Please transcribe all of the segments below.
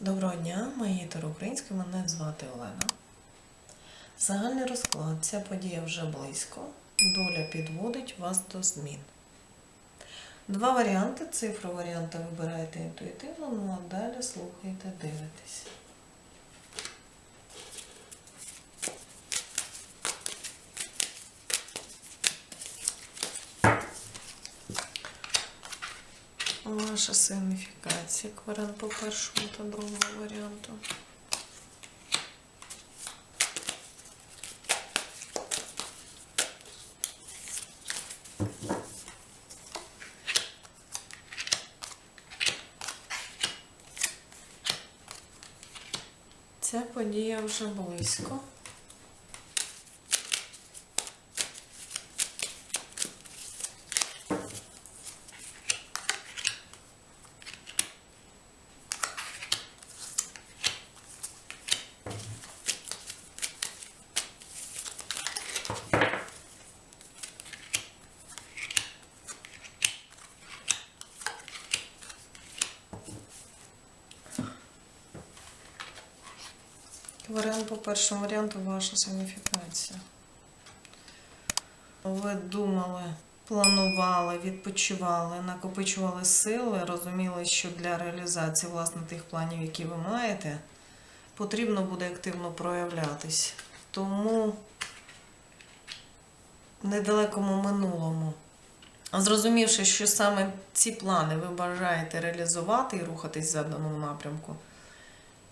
Доброго дня, мої українські, мене звати Олена. Загальний розклад, ця подія вже близько. Доля підводить вас до змін. Два варіанти. Цифру варіанта вибираєте інтуїтивно, ну а далі слухайте, дивитесь. Ваша сигніфікація кварен по першому та другому варіанту. Ця подія вже близько. Варіант по першому варіанту ваша сигніфікація. Ви думали, планували, відпочивали, накопичували сили, розуміли, що для реалізації власне тих планів, які ви маєте, потрібно буде активно проявлятись. Тому в недалекому минулому, зрозумівши, що саме ці плани ви бажаєте реалізувати і рухатись в заданому напрямку,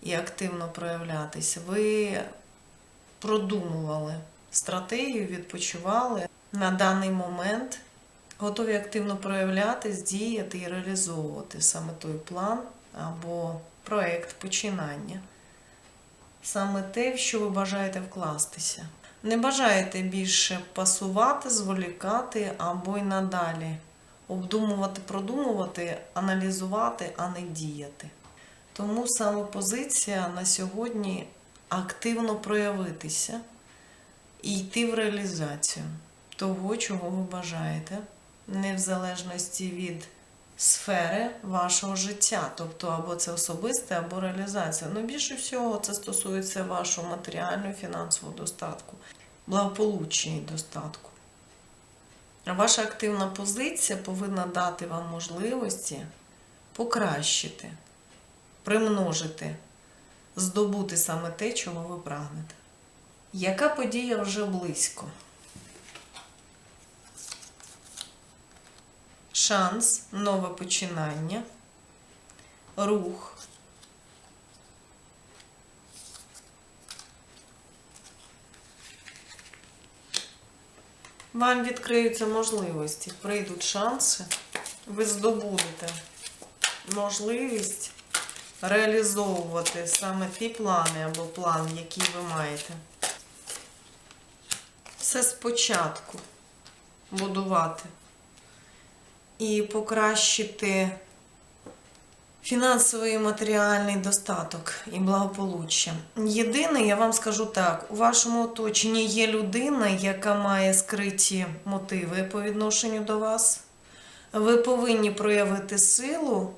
і активно проявлятись. Ви продумували стратегію, відпочивали на даний момент, готові активно проявлятись, діяти і реалізовувати саме той план або проект починання. Саме те, в що ви бажаєте вкластися. Не бажаєте більше пасувати, зволікати або й надалі обдумувати, продумувати, аналізувати, а не діяти. Тому саме позиція на сьогодні активно проявитися і йти в реалізацію того, чого ви бажаєте, не в залежності від сфери вашого життя, тобто або це особисте, або реалізація. Ну, більше всього, це стосується вашого матеріального фінансового достатку, благополуччя і достатку. Ваша активна позиція повинна дати вам можливості покращити примножити, здобути саме те, чого ви прагнете. Яка подія вже близько? Шанс, нове починання, рух. Вам відкриються можливості, прийдуть шанси, ви здобудете можливість реалізовувати саме ті плани або план, який ви маєте. Все спочатку будувати і покращити фінансовий і матеріальний достаток і благополуччя. Єдине, я вам скажу так: у вашому оточенні є людина, яка має скриті мотиви по відношенню до вас. Ви повинні проявити силу.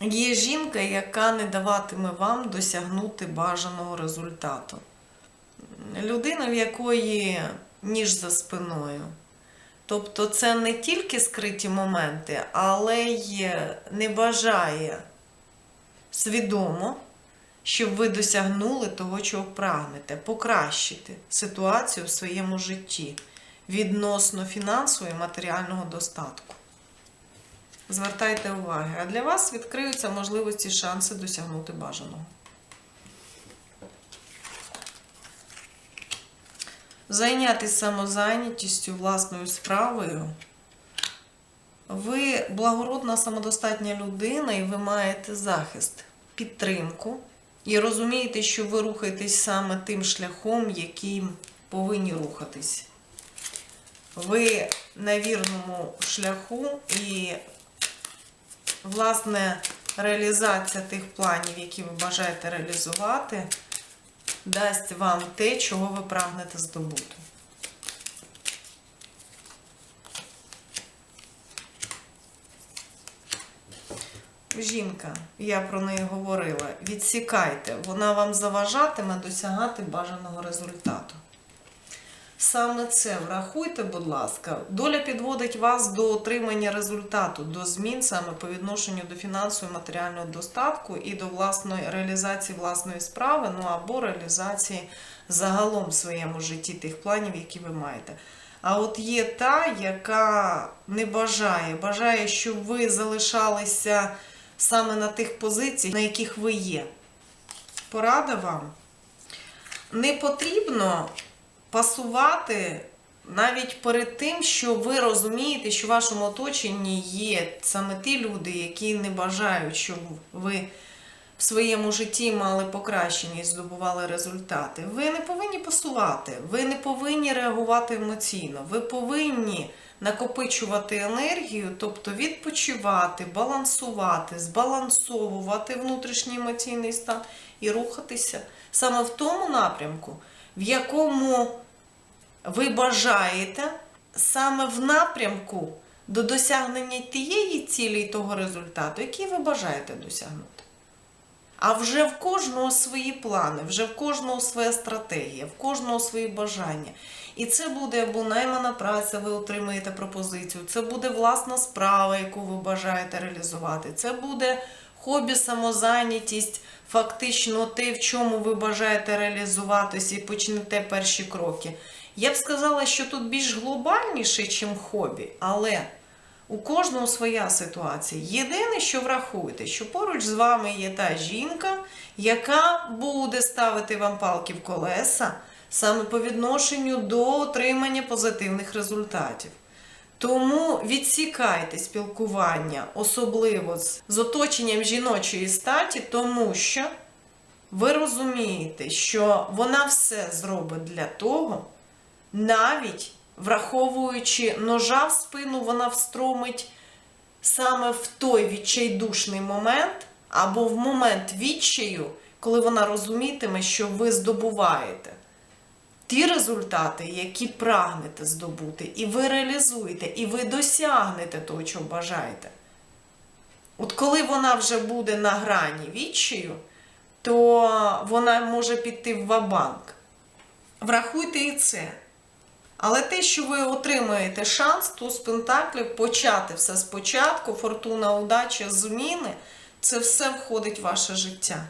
Є жінка, яка не даватиме вам досягнути бажаного результату. Людина, в якої ніж за спиною. Тобто це не тільки скриті моменти, але й не бажає свідомо, щоб ви досягнули того, чого прагнете, покращити ситуацію в своєму житті відносно фінансового і матеріального достатку. Звертайте увагу, а для вас відкриються можливості і шанси досягнути бажаного. Зайнятися самозайнятістю, власною справою. Ви благородна, самодостатня людина, і ви маєте захист, підтримку. І розумієте, що ви рухаєтесь саме тим шляхом, яким повинні рухатись. Ви на вірному шляху і власне, реалізація тих планів, які ви бажаєте реалізувати, дасть вам те, чого ви прагнете здобути. жінка, я про неї говорила, відсікайте, вона вам заважатиме досягати бажаного результату. Саме це врахуйте, будь ласка. Доля підводить вас до отримання результату, до змін саме по відношенню до фінансового і матеріального достатку і до власної реалізації власної справи, ну або реалізації загалом в своєму житті тих планів, які ви маєте. А от є та, яка не бажає, бажає, щоб ви залишалися саме на тих позиціях, на яких ви є. Порада вам. Не потрібно пасувати навіть перед тим, що ви розумієте, що в вашому оточенні є саме ті люди, які не бажають, щоб ви в своєму житті мали покращення і здобували результати. Ви не повинні пасувати, ви не повинні реагувати емоційно, ви повинні накопичувати енергію, тобто відпочивати, балансувати, збалансовувати внутрішній емоційний стан і рухатися саме в тому напрямку, в якому ви бажаєте, саме в напрямку до досягнення тієї цілі і того результату, який ви бажаєте досягнути. А вже в кожного свої плани, вже в кожного своя стратегія, в кожного свої бажання. І це буде або наймана праця, ви отримаєте пропозицію, це буде власна справа, яку ви бажаєте реалізувати. Це буде хобі, самозайнятість, фактично те, в чому ви бажаєте реалізуватися і почнете перші кроки. Я б сказала, що тут більш глобальніше, ніж хобі, але у кожного своя ситуація. Єдине, що врахуйте, що поруч з вами є та жінка, яка буде ставити вам палки в колеса саме по відношенню до отримання позитивних результатів. Тому відсікайте спілкування, особливо з, з оточенням жіночої статі, тому що ви розумієте, що вона все зробить для того, навіть враховуючи ножа в спину, вона встромить саме в той відчайдушний момент, або в момент відчаю, коли вона розумітиме, що ви здобуваєте ті результати, які прагнете здобути, і ви реалізуєте, і ви досягнете того, чого бажаєте. От коли вона вже буде на грані відчаю, то вона може піти в вабанк. Врахуйте і це. Але те, що ви отримаєте шанс, туз пентаклів, почати все спочатку, фортуна, удача, зміни, це все входить в ваше життя.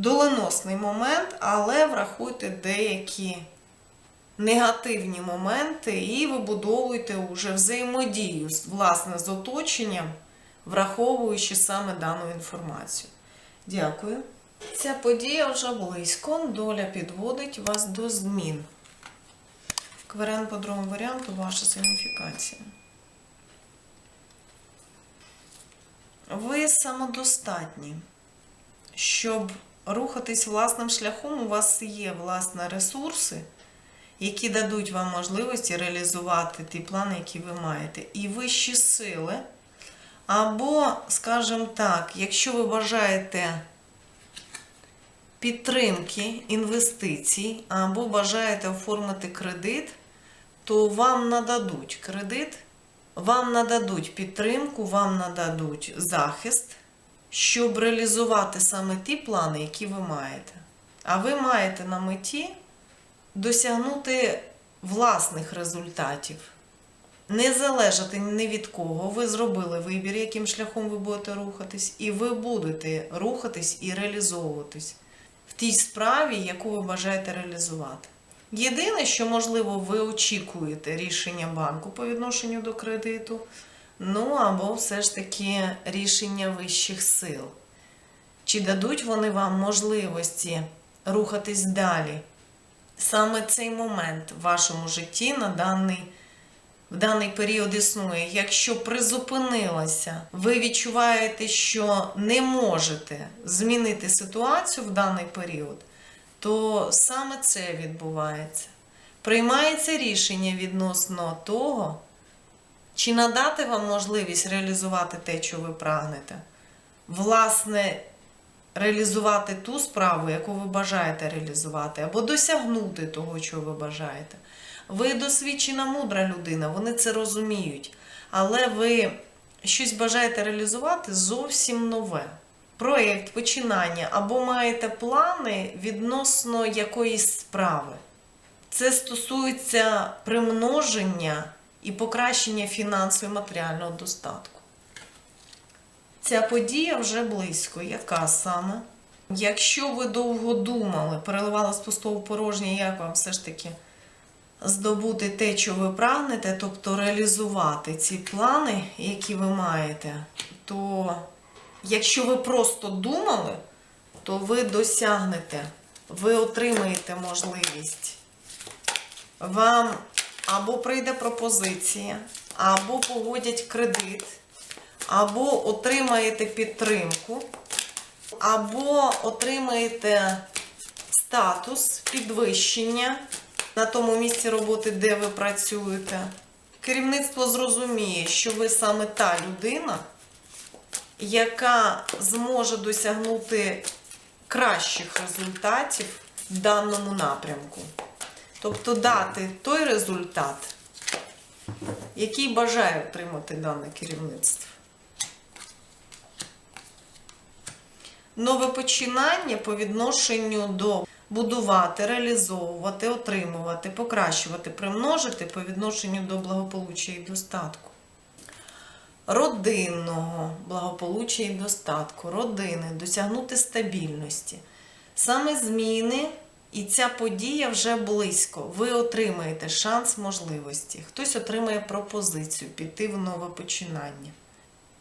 Доленосний момент, але врахуйте деякі негативні моменти і вибудовуйте уже взаємодію власне, з оточенням, враховуючи саме дану інформацію. Дякую. Ця подія вже близько, доля підводить вас до змін. Кварен по другому варіанту ваша сигніфікація. Ви самодостатні. Щоб рухатись власним шляхом, у вас є власні ресурси, які дадуть вам можливості реалізувати ті плани, які ви маєте. І вищі сили. Або, скажімо так, якщо ви бажаєте підтримки інвестицій, або бажаєте оформити кредит, то вам нададуть кредит, вам нададуть підтримку, вам нададуть захист, щоб реалізувати саме ті плани, які ви маєте. А ви маєте на меті досягнути власних результатів. Не залежати ні від кого. Ви зробили вибір, яким шляхом ви будете рухатись, і ви будете рухатись і реалізовуватись в тій справі, яку ви бажаєте реалізувати. Єдине, що, можливо, ви очікуєте рішення банку по відношенню до кредиту, ну або все ж таки рішення вищих сил. Чи дадуть вони вам можливості рухатись далі? Саме цей момент в вашому житті на даний, в даний період існує. Якщо призупинилося, ви відчуваєте, що не можете змінити ситуацію в даний період, то саме це відбувається. Приймається рішення відносно того, чи надати вам можливість реалізувати те, що ви прагнете. Власне, реалізувати ту справу, яку ви бажаєте реалізувати, або досягнути того, чого ви бажаєте. Ви досвідчена мудра людина, вони це розуміють. Але ви щось бажаєте реалізувати зовсім нове. Проєкт, починання або маєте плани відносно якоїсь справи. Це стосується примноження і покращення фінансового і матеріального достатку. Ця подія вже близько. Яка саме? Якщо ви довго думали, переливали з пустого порожнє, як вам все ж таки здобути те, що ви прагнете, тобто реалізувати ці плани, які ви маєте, то якщо ви просто думали, то ви досягнете, ви отримаєте можливість. Вам або прийде пропозиція, або погодять кредит, або отримаєте підтримку, або отримаєте статус підвищення на тому місці роботи, де ви працюєте. Керівництво зрозуміє, що ви саме та людина, яка зможе досягнути кращих результатів в даному напрямку. Тобто дати той результат, який бажає отримати дане керівництво. Нове починання по відношенню до будувати, реалізовувати, отримувати, покращувати, примножити по відношенню до благополуччя і достатку. Родинного благополуччя і достатку, родини, досягнути стабільності. Саме зміни і ця подія вже близько. Ви отримаєте шанс можливості. Хтось отримає пропозицію піти в нове починання.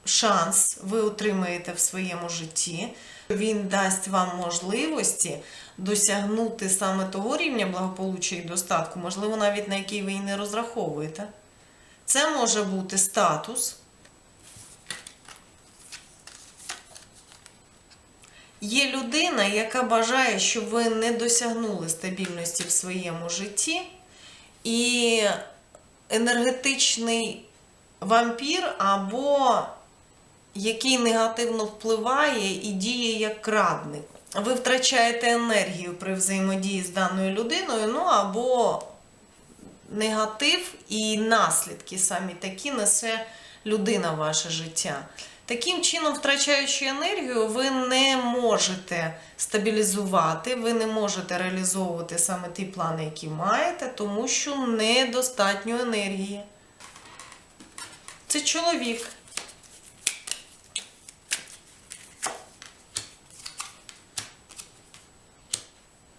Шанс ви отримаєте в своєму житті. Він дасть вам можливості досягнути саме того рівня благополуччя і достатку, можливо, навіть на який ви і не розраховуєте. Це може бути статус. Є людина, яка бажає, щоб ви не досягнули стабільності в своєму житті, і енергетичний вампір або який негативно впливає і діє як крадник. Ви втрачаєте енергію при взаємодії з даною людиною, ну або негатив і наслідки самі такі несе людина в ваше життя. Таким чином, втрачаючи енергію, ви не можете стабілізувати, ви не можете реалізовувати саме ті плани, які маєте, тому що недостатньо енергії. Це чоловік.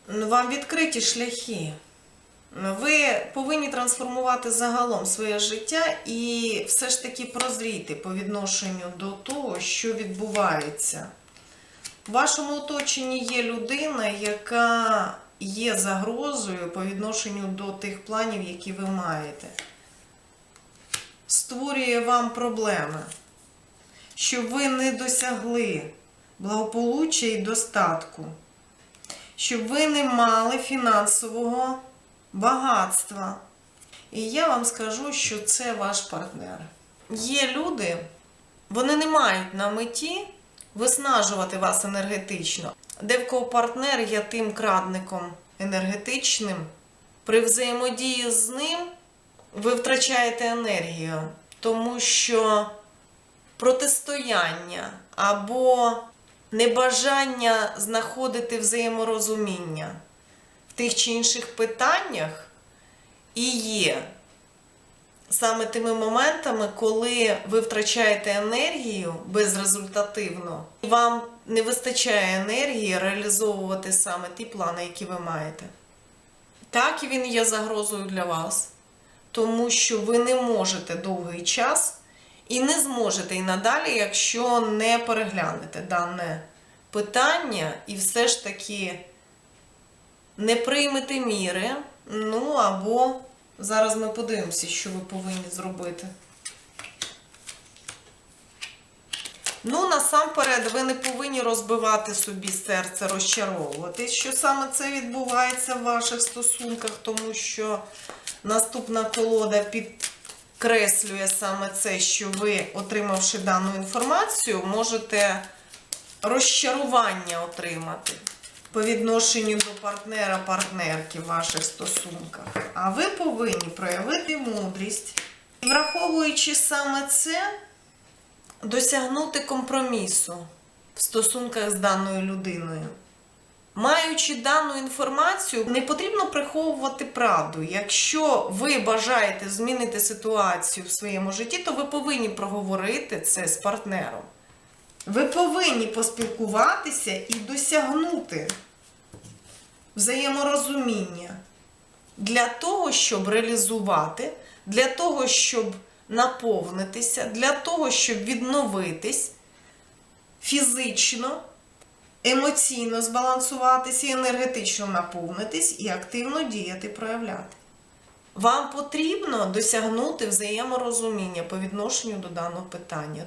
Вам відкриті шляхи. Ви повинні трансформувати загалом своє життя і все ж таки прозріти по відношенню до того, що відбувається. В вашому оточенні є людина, яка є загрозою по відношенню до тих планів, які ви маєте. Створює вам проблеми, щоб ви не досягли благополуччя і достатку, щоб ви не мали фінансового багатства. І я вам скажу, що це ваш партнер. Є люди, вони не мають на меті виснажувати вас енергетично. Де партнер є тим крадником енергетичним, при взаємодії з ним ви втрачаєте енергію, тому що протистояння або небажання знаходити взаєморозуміння тих чи інших питаннях і є саме тими моментами, коли ви втрачаєте енергію безрезультативно, і вам не вистачає енергії реалізовувати саме ті плани, які ви маєте. Так, і він є загрозою для вас, тому що ви не можете довгий час і не зможете і надалі, якщо не переглянете дане питання і все ж таки не приймете міри, ну або зараз ми подивимося, що ви повинні зробити. Ну, насамперед, ви не повинні розбивати собі серце, розчаровувати, що саме це відбувається в ваших стосунках, тому що наступна колода підкреслює саме це, що ви, отримавши дану інформацію, можете розчарування отримати по відношенню до партнера-партнерки в ваших стосунках. А ви повинні проявити мудрість. І враховуючи саме це, досягнути компромісу в стосунках з даною людиною. Маючи дану інформацію, не потрібно приховувати правду. Якщо ви бажаєте змінити ситуацію в своєму житті, то ви повинні проговорити це з партнером. Ви повинні поспілкуватися і досягнути взаєморозуміння для того, щоб реалізувати, для того, щоб наповнитися, для того, щоб відновитись фізично, емоційно збалансуватися, енергетично наповнитись і активно діяти, проявляти. Вам потрібно досягнути взаєморозуміння по відношенню до даного питання.